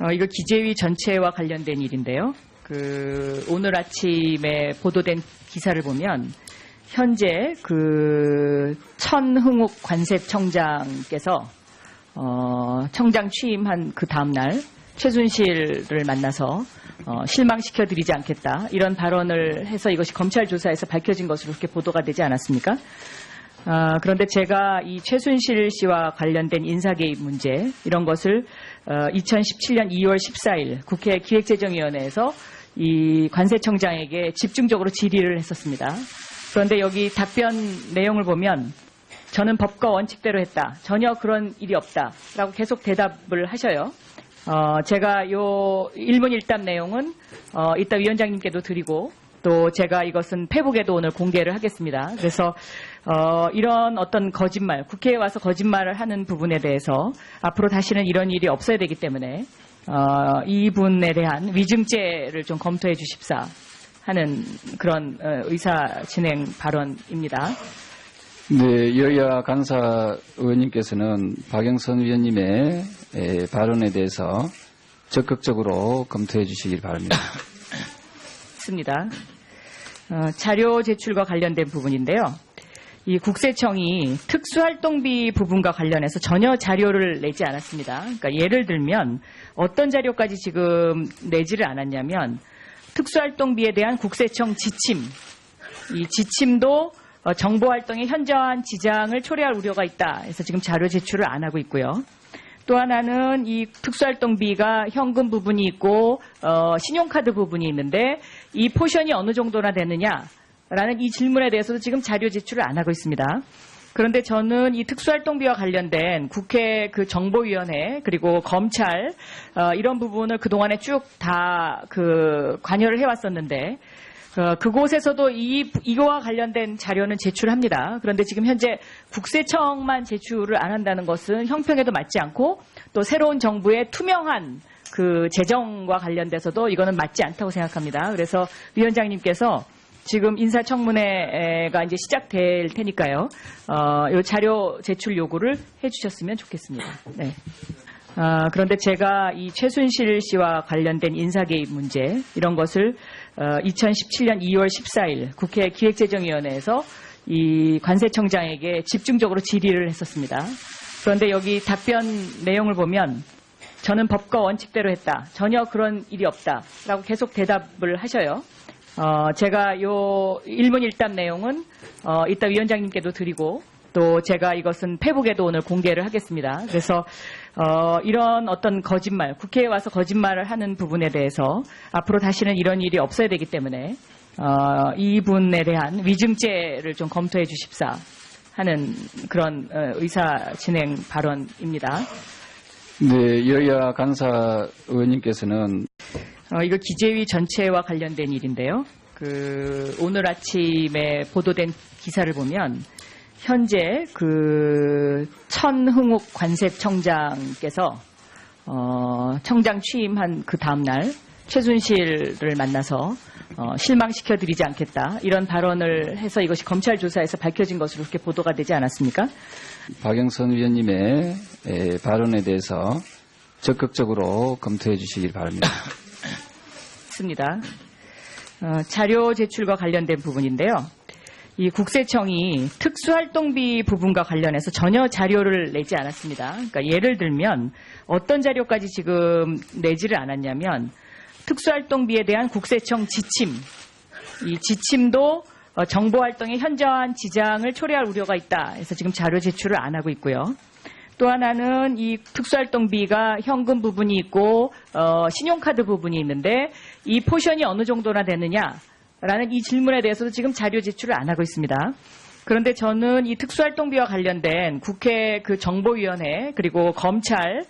어, 이거 기재위 전체와 관련된 일인데요. 그 오늘 아침에 보도된 기사를 보면 현재 그 천흥욱 관세청장께서 어, 청장 취임한 그 다음 날 최순실을 만나서 어, 실망시켜 드리지 않겠다 이런 발언을 해서 이것이 검찰 조사에서 밝혀진 것으로 그렇게 보도가 되지 않았습니까? 아, 그런데 제가 이 최순실 씨와 관련된 인사 개입 문제 이런 것을 어, 2017년 2월 14일 국회 기획재정위원회에서 이 관세청장에게 집중적으로 질의를 했었습니다. 그런데 여기 답변 내용을 보면 저는 법과 원칙대로 했다. 전혀 그런 일이 없다 라고 계속 대답을 하셔요. 어, 제가 요 일문 일답 내용은 어, 이따 위원장님께도 드리고 또 제가 이것은 페북에도 오늘 공개를 하겠습니다. 그래서 어, 이런 어떤 거짓말, 국회에 와서 거짓말을 하는 부분에 대해서 앞으로 다시는 이런 일이 없어야 되기 때문에 어, 이분에 대한 위증죄를 좀 검토해 주십사 하는 그런 어, 의사 진행 발언입니다. 네, 여야 간사 의원님께서는 박영선 위원님의 에, 발언에 대해서 적극적으로 검토해 주시길 바랍니다. 있습니다. 어, 자료 제출과 관련된 부분인데요. 이 국세청이 특수활동비 부분과 관련해서 전혀 자료를 내지 않았습니다. 그러니까 예를 들면 어떤 자료까지 지금 내지를 않았냐면 특수활동비에 대한 국세청 지침, 이 지침도 어, 정보활동에 현저한 지장을 초래할 우려가 있다. 해서 지금 자료 제출을 안 하고 있고요. 또 하나는 이 특수활동비가 현금 부분이 있고 어, 신용카드 부분이 있는데 이 포션이 어느 정도나 되느냐라는 이 질문에 대해서도 지금 자료 제출을 안 하고 있습니다. 그런데 저는 이 특수활동비와 관련된 국회 그 정보위원회 그리고 검찰 어, 이런 부분을 그 동안에 쭉 다 그 관여를 해왔었는데 어, 그곳에서도 이, 이거와 관련된 자료는 제출합니다. 그런데 지금 현재 국세청만 제출을 안 한다는 것은 형평에도 맞지 않고 또 새로운 정부의 투명한 그 재정과 관련돼서도 이거는 맞지 않다고 생각합니다. 그래서 위원장님께서 지금 인사청문회가 이제 시작될 테니까요. 어, 이 자료 제출 요구를 해주셨으면 좋겠습니다. 네. 아, 그런데 제가 이 최순실 씨와 관련된 인사 개입 문제 이런 것을 어, 2017년 2월 14일 국회 기획재정위원회에서 이 관세청장에게 집중적으로 질의를 했었습니다. 그런데 여기 답변 내용을 보면 저는 법과 원칙대로 했다. 전혀 그런 일이 없다 라고 계속 대답을 하셔요. 어, 제가 요 일문 일답 내용은 어, 이따 위원장님께도 드리고 또 제가 이것은 페북에도 오늘 공개를 하겠습니다. 그래서 어, 이런 어떤 거짓말, 국회에 와서 거짓말을 하는 부분에 대해서 앞으로 다시는 이런 일이 없어야 되기 때문에 어, 이분에 대한 위증죄를 좀 검토해 주십사 하는 그런 어, 의사 진행 발언입니다. 네, 여야 간사 의원님께서는 어, 이거 기재위 전체와 관련된 일인데요. 그 오늘 아침에 보도된 기사를 보면 현재 그 천흥욱 관세청장께서 어, 청장 취임한 그 다음 날 최순실을 만나서 어, 실망시켜 드리지 않겠다 이런 발언을 해서 이것이 검찰 조사에서 밝혀진 것으로 그렇게 보도가 되지 않았습니까? 박영선 위원님의 에, 발언에 대해서 적극적으로 검토해 주시길 바랍니다. 있습니다. 어, 자료 제출과 관련된 부분인데요. 이 국세청이 특수활동비 부분과 관련해서 전혀 자료를 내지 않았습니다. 그러니까 예를 들면 어떤 자료까지 지금 내지를 않았냐면 특수활동비에 대한 국세청 지침, 이 지침도 어, 정보활동에 현저한 지장을 초래할 우려가 있다. 해서 지금 자료 제출을 안 하고 있고요. 또 하나는 이 특수활동비가 현금 부분이 있고 어, 신용카드 부분이 있는데 이 포션이 어느 정도나 되느냐 라는 이 질문에 대해서도 지금 자료 제출을 안 하고 있습니다. 그런데 저는 이 특수활동비와 관련된 국회 그 정보위원회 그리고 검찰